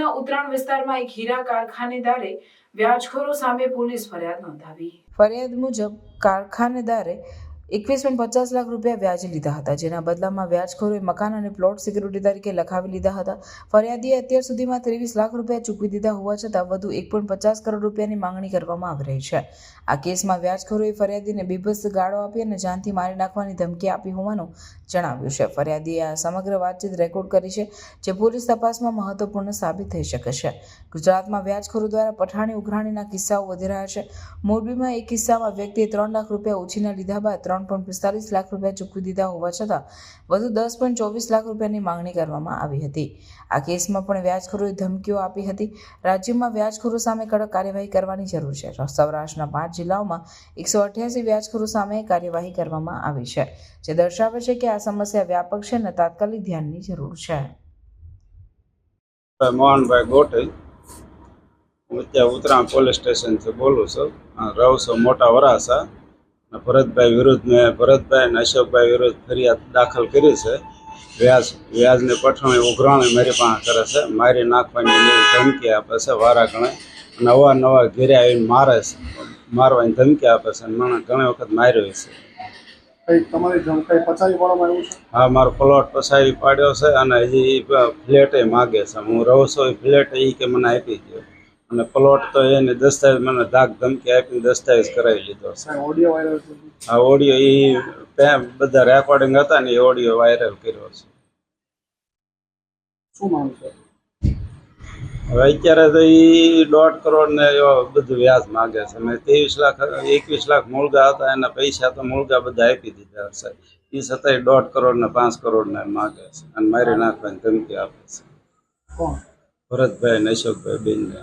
ભરૂચના ઉત્તરાયણ વિસ્તારમાં એક હીરા કારખાનેદારે વ્યાજખોરો સામે પોલીસ ફરિયાદ નોંધાવી. ફરિયાદ મુજબ કારખાનેદારે એકવીસ પોઈન્ટ પચાસ લાખ રૂપિયા વ્યાજે લીધા હતા. જેના બદલામાં વ્યાજખોરોએ મકાન અને પ્લોટ સિક્યુરિટી તરીકે લખાવી લીધા હતા. ફરિયાદીએ અત્યાર સુધીમાં ત્રેવીસ લાખ રૂપિયા ચૂકવી દીધા હોવા છતાં વધુ એક પોઈન્ટ પચાસ કરોડ રૂપિયાની માંગણી કરવામાં આવી રહી છે. આ કેસમાં વ્યાજખોરોએ ફરિયાદીને બીભત્સ ગાળો આપી અને જાનથી મારી નાખવાની ધમકી આપી હોવાનું જણાવ્યું છે. ફરિયાદીએ આ સમગ્ર વાતચીત રેકોર્ડ કરી છે, જે પોલીસ તપાસમાં મહત્વપૂર્ણ સાબિત થઈ શકે છે. ગુજરાતમાં વ્યાજખોરો દ્વારા પઠાણી ઉઘરાણીના કિસ્સાઓ વધી રહ્યા છે. મોરબીમાં એક કિસ્સામાં વ્યક્તિએ ત્રણ લાખ રૂપિયા ઉછીના લીધા બાદ ત્રણ પોઈન્ટ પિસ્તાલીસ લાખ રૂપિયા ચૂકવી દીધા હોવા છતાં, વધુ દસ પોઈન્ટ ચોવીસ લાખ રૂપિયાની માંગણી કરવામાં આવી હતી. આ કેસમાં પણ વ્યાજખોરોએ ધમકીઓ આપી હતી. રાજ્યમાં વ્યાજખોરો સામે કડક કાર્યવાહી કરવાની જરૂર છે. સૌરાષ્ટ્રના પાંચ જિલ્લાઓમાં એકસો અઠ્યાસી વ્યાજખોરો સામે કાર્યવાહી કરવામાં આવી છે, જે દર્શાવે છે કે આ સમસ્યા વ્યાપક છે અને તાત્કાલિક ધ્યાનની જરૂર છે. મોહનભાઈ ગોટઈ હું અત્યારે ઉત્તરાયણ પોલીસ સ્ટેશનથી બોલું છું. રહું છું મોટા વરાસા ભરતભાઈ વિરુદ્ધ મેં ભરતભાઈ અને અશોકભાઈ વિરુદ્ધ ફરિયાદ દાખલ કરી છે. વ્યાજ વ્યાજને પઠણ ઉઘરાણ મારી પાસે કરે છે. મારી નાખવાની ધમકી આપે છે વારા ગણે. અને અવારનવાર ઘેરે આવીને મારે છે મારવાની ધમકી આપે છે અને મને ઘણી વખત માર્યો છે. તમારી જમ પચાવી પાડવામાં આવ્યું છે? હા મારો પ્લોટ પસાવી પાડ્યો છે અને હજી ફ્લેટ માગે છે. હું રહું છું એ ફ્લેટ એ કે મને આપી દો અને પ્લોટ તો એને દસ્તાવેજ મને ધાક ધમકી આપીને દસ્તાવેજ કરાવી લીધો. ઓડિયો વાયરલ આ ઓડિયો એ બધા રેકોર્ડિંગ હતા ને એ ઓડિયો વાયરલ કર્યો છે. શું માંગ છે? હવે અત્યારે તો એ દોઢ કરોડ ને બધું વ્યાજ માગે છે. મેં ત્રેવીસ લાખ એકવીસ લાખ મૂળગા હતા એના પૈસા તો મૂળગા બધા આપી દીધા હશે એ છતાંય દોઢ કરોડ ને પાંચ કરોડ ને માગે છે. અને મારી નાખવાની ધમકી આપે છે. ભરતભાઈ ને અશોકભાઈ બેનને